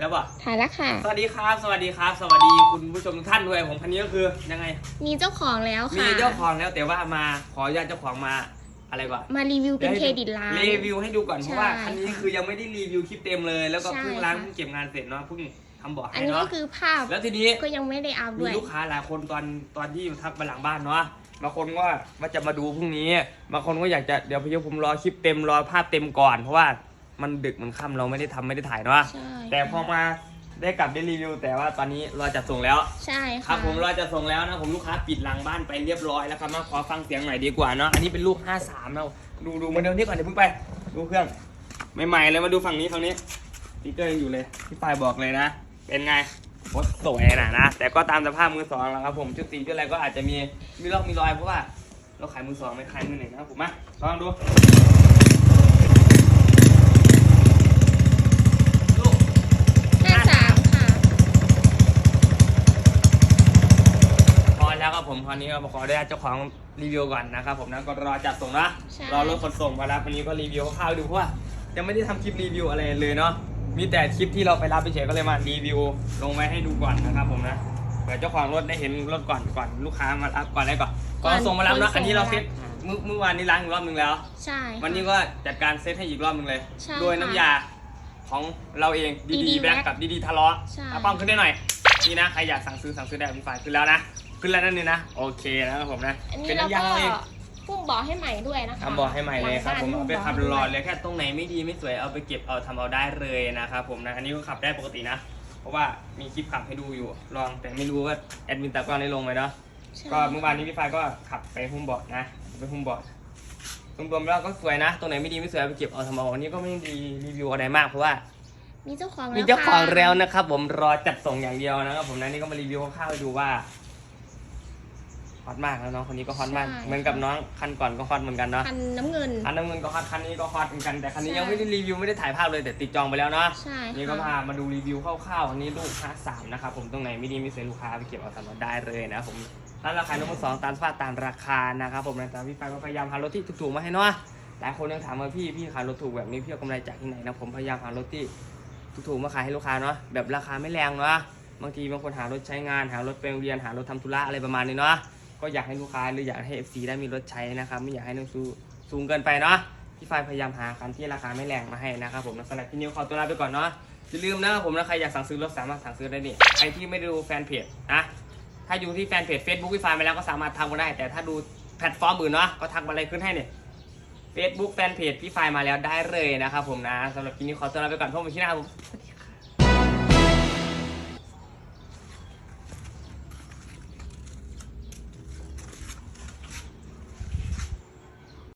แล้วป่ะถ่ายแล้วค่ะ สวัสดีครับ สวัสดีครับ สวัสดีคุณผู้ชมทุกท่านด้วยผมคันนี้ก็คือยังไง มีเจ้าของแล้วค่ะ มีเจ้าของแล้วแต่ว่ามาขออนุญาตเจ้าของมาอะไรก่อนมารีวิวเป็นเครดิตไลน์รีวิวให้ดูก่อนเพราะว่าใช่คันนี้คือยังไม่ได้รีวิวคลิปเต็มเลยแล้วก็ใช่เพิ่งล้างค่ะเพิ่งเก็บงานเสร็จเนาะเพิ่งทำเบาะอันให้นี้ก็เนาะคือภาพแล้วทีนี้ก็ยังไม่ได้อัพมีด้วยลูกค้าหลายคนตอนตอนที่ทักมาหลังบ้านเนาะบางคนก็ว่าจะมาดูพรุ่งนี้บางคนก็อยากจะเดี๋ยวพี่ผมรอคลิปเต็มรอภาพเต็มก่อนเพราะว่า มันดึกมันค่ำเราไม่ได้ทำไม่ได้ถ่ายเนาะใช่แต่พอมาได้กลับได้รีวิว แต่ว่าตอนนี้รอจัดส่งแล้ว ใช่ครัค่ะบผมรอจัดส่งแล้วนะผมลูกค้าปิดหลังบ้านไปเรียบร้อยแล้วครับมาขอฟังเสียงหน่อยดีกว่าเนาะอันนี้เป็นลูก 53นะดูดูมาเดินที่ก่อนเดี๋ยวเพิ่งไป ดูเครื่องใหม่ๆเลยมาดูฝั่งนี้ฝั่งนี้สติ๊กเกอร์ยังอยู่เลยพี่ปายบอกเลยนะ เป็นไงโคตรสวยนะนะแต่ก็ตามสภาพมือสองแล้วครับผมชุดสีชุดอะไรก็อาจจะมีมีร่องมีรอยเพราะว่า เราขายมือสองไม่ขายมือหนึ่งนะครับผมมาลองดูลูก ห้าสามค่ะ พอแล้ว ครับผมคราวนี้ก็ขอได้เจ้าของรีวิวก่อนนะครับผมนะก็รอจัดส่งนะใช่ รอรถขนส่งมารับวันนี้ก็รีวิวคร่าวๆดูเพราะว่ายังไม่ได้ทำคลิปรีวิวอะไรเลยเนาะมีแต่คลิปที่เราไปรับไปเฉยก็เลยมารีวิวลงไว้ให้ดูก่อนนะครับผมนะเผื่อเจ้าของรถได้เห็นรถก่อนก่อนลูกค้ามารับก่อนได้ก่อนก่อนส่งมารับเนาะอันนี้เราเซ็ตเมื่อเมื่อวานนี้ล้างอีกรอบหนึงแล้ว ใช่ค่ะ วันนี้ก็จัดการเซตให้อีกรอบหนึงเลย ใช่โดยน้ำยาของเราเองดี DD ดีแบ็ก Black กับดีดีทะเลาะใช่เอาป้องขึ้นได้หน่อย นี่นะ ใครอยากสั่งซื้อสั่งซื้อได้พี่ฝ่ายขึ้นแล้วนะ ขึ้นแล้วนั่นนี่นะ โอเคนะครับผมนะอันนี้เป็นเราน้ำยาก็เราเองพุ่มเบาะให้ใหม่ด้วยนะคะทำบอให้ใหม่เลยครับ ผมหลัเอางไปบ้านขับพุ่มรเบาะอเลยแค่ตรงไหนไม่ดีไม่สวยเอาไปเก็บเอาทำเอาได้เลยนะครับผมนะอันนี้ก็ขับได้ปกตินะ เพราะว่ามีคลิปขับให้ดูอยู่ ลองแต่ไม่รู้ว่าแอดมินตากล้องได้ลงไหมเนาะ ใช่ก็เมื่อวานนี้พี่ฟายก็ขับไปหุ้มเบาะนะไปหุ้มเบาะรวมๆแล้วก็สวยนะตรงไหนไม่ดีไม่สวยเอาไปเก็บเอาทำเอาอันนี้ก็ไม่ได้รีวิวอะไรมากเพราะว่า มีเจ้าของแล้วมีเจ้าของค่ะ แล้วนะครับผมรอจัดส่งอย่างเดียวนะครับผมนะนี่ก็มารีวิวคร่าวๆให้ดูว่า ฮอตมากแล้วน้องคนนี้ก็ฮอตมากเหมือนกับน้องคันก่อนก็ฮอตเหมือนกันเนาะ คันน้ำเงิน คันน้ำเงินก็ฮอตคันนี้ก็ฮอตเหมือนกันแต่คันนี้ใช่ ยังไม่ได้รีวิวไม่ได้ถ่ายภาพเลยแต่ติดจองไปแล้วเนาะ ใช่นี่ก็ค่ะพามาดูรีวิวคร่าวๆอันนี้ลูก53นะครับผมตรงไหนไม่ดีไม่สวยลูกค้าไปเก็บเอาสำหรับได้เลยนะผมร้านราคารถมือสองตามสภาพตามราคานะครับผมนะแต่พี่ไปก็พยายามหารถที่ถูกๆมาให้เนาะหลายคนยังถามว่าพี่พี่ขายรถถูกแบบนี้พี่เอากำไรจากที่ไหนนะผมพยายามหารถที่ถูกๆมาขายให้ลูกค้าเนาะแบบราคาไม่แรงเนาะบางทีบางคนหารถใช้งานหารถไปโรงเรียนหารถทำธุระอะไรประมาณนี้เนาะ ก็อยากให้ลูกค้าหรืออยากให้ FC ได้มีรถใช้นะครับ ไม่อยากให้น้องซูสูงเกินไปเนาะพี่ไฟพยายามหาคันที่ราคาไม่แรงมาให้นะครับผมสำหรับที่นิวขอตัวลาไปก่อนเนาะอย่าลืมนะครับผมนะใครอยากสั่งซื้อรถสามารถสั่งซื้อได้นี่ใครที่ไม่ได้ดูแฟนเพจนะถ้าอยู่ที่แฟนเพจ Facebook วิฟายมาแล้วก็สามารถทักมาได้ แต่ถ้าดูแพลตฟอร์มอื่นเนาะก็ทักมาอะไรขึ้นให้เนี่ย Facebook แฟนเพจพี่ไฟมาแล้วได้เลยนะครับผมนะสำหรับคลิปนี้ขอตัวลาไปก่อนพบกันที่หน้าผมสวัสดีครับ